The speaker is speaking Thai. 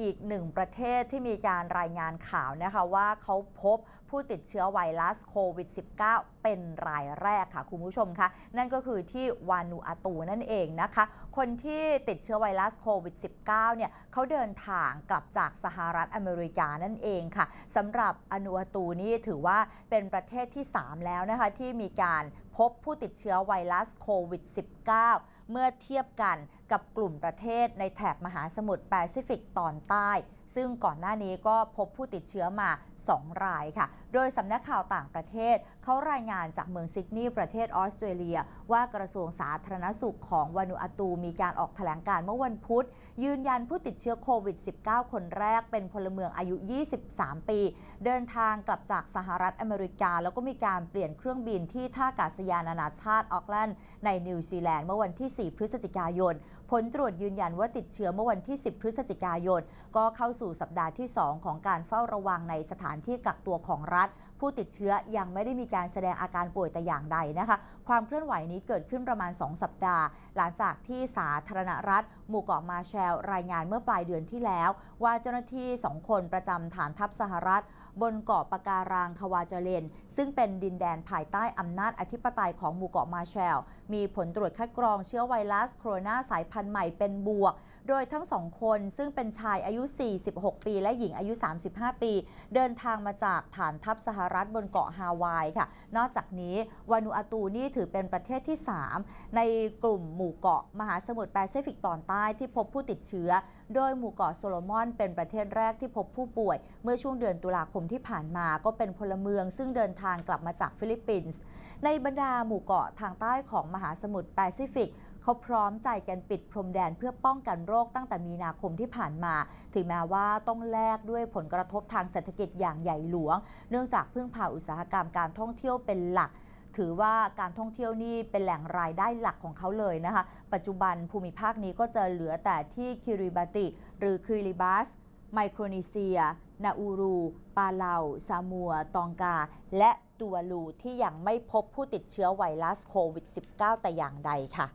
อีกหนึ่งประเทศที่มีการรายงานข่าวนะคะว่าเขาพบผู้ติดเชื้อไวรัสโควิด -19 เป็นรายแรกค่ะคุณผู้ชมคะนั่นก็คือที่วานูอาตูนั่นเองนะคะ คนที่ติดเชื้อไวรัสโควิด -19 เนี่ยเขาเดินทางกลับจากสหรัฐอเมริกานั่นเองค่ะสำหรับอนูอาตูนี่ถือว่าเป็นประเทศที่ 3 แล้วนะคะที่มีการพบผู้ติดเชื้อไวรัสโควิด -19 เมื่อเทียบกันกับกลุ่มประเทศในแถบมหาสมุทรแปซิฟิกตอนใต้ ซึ่งก่อนหน้านี้ก็พบผู้ติดเชื้อมา 2 รายค่ะโดยสำนักข่าวต่างประเทศเขารายงานจากเมืองซิดนีย์ประเทศออสเตรเลีย ว่ากระทรวงสาธารณสุขของวานูอาตูมีการออกแถลงการเมื่อวันพุธ ยืนยันผู้ติดเชื้อโควิด -19 คนแรกเป็นพลเมืองอายุ 23 ปี เดินทางกลับจากสหรัฐอเมริกา แล้วก็มีการเปลี่ยนเครื่องบินที่ท่าอากาศยานนานาชาติออกแลนด์ในนิวซีแลนด์เมื่อวันที่ 4 พฤศจิกายนผลตรวจยืนยันว่าติดเชื้อเมื่อวันที่ 10 พฤศจิกายน ก็เข้าสู่สัปดาห์ที่ 2 ของการเฝ้าระวังในสถานที่กักตัวของรัฐผู้ติดเชื้อยังไม่ได้มีการแสดงอาการป่วยแต่อย่างใดนะคะ ความเคลื่อนไหวนี้เกิดขึ้นประมาณ 2 สัปดาห์ หลังจากที่สาธารณรัฐ หมู่เกาะมาแชลรายงานเมื่อปลายเดือนที่แล้ว ว่าเจ้าหน้าที่ 2 คนประจำฐานทัพสหรัฐ บนเกาะปะการังควาเจเลน ซึ่งเป็นดินแดนภายใต้อำนาจอธิปไตยของหมู่เกาะมาแชล มีผลตรวจคัดกรองเชื้อไวรัสโคโรนาสายพันธุ์ใหม่เป็นบวก โดยทั้งสองคนซึ่งเป็นชายอายุ 46 ปี และหญิงอายุ 35 ปี เดินทางมาจากฐานทัพสหรัฐบนเกาะฮาวายค่ะ นอกจากนี้วานูอาตูนี่ถือเป็นประเทศที่ 3 ในกลุ่มหมู่เกาะมหาสมุทรแปซิฟิกตอนใต้ที่พบผู้ติดเชื้อ โดยหมู่เกาะโซโลมอนเป็นประเทศแรกที่พบผู้ป่วย เมื่อช่วงเดือนตุลาคมที่ผ่านมาก็เป็นพลเมือง ซึ่งเดินทางกลับมาจากฟิลิปปินส์ในบรรดาหมู่เกาะทางใต้ของมหาสมุทรแปซิฟิกเขาพร้อมใจกันปิดพรมแดนเพื่อป้องกันโรคตั้งแต่มีนาคมที่ผ่านมา ถึงแม้ว่าต้องแลกด้วยผลกระทบทางเศรษฐกิจอย่างใหญ่หลวง เนื่องจากพึ่งพาอุตสาหกรรมการท่องเที่ยวเป็นหลักถือว่าการท่องเที่ยวนี่เป็นแหล่งรายได้หลักของเขาเลยนะคะ ปัจจุบันภูมิภาคนี้ก็จะเหลือแต่ที่คิริบาติ หรือคริลิบัส ไมโครนีเซีย นาอูรู ปาเลาซามัว ตองกา และตัวลูที่ยังไม่พบผู้ติดเชื้อไวรัสโควิด -19 แต่อย่างใดค่ะ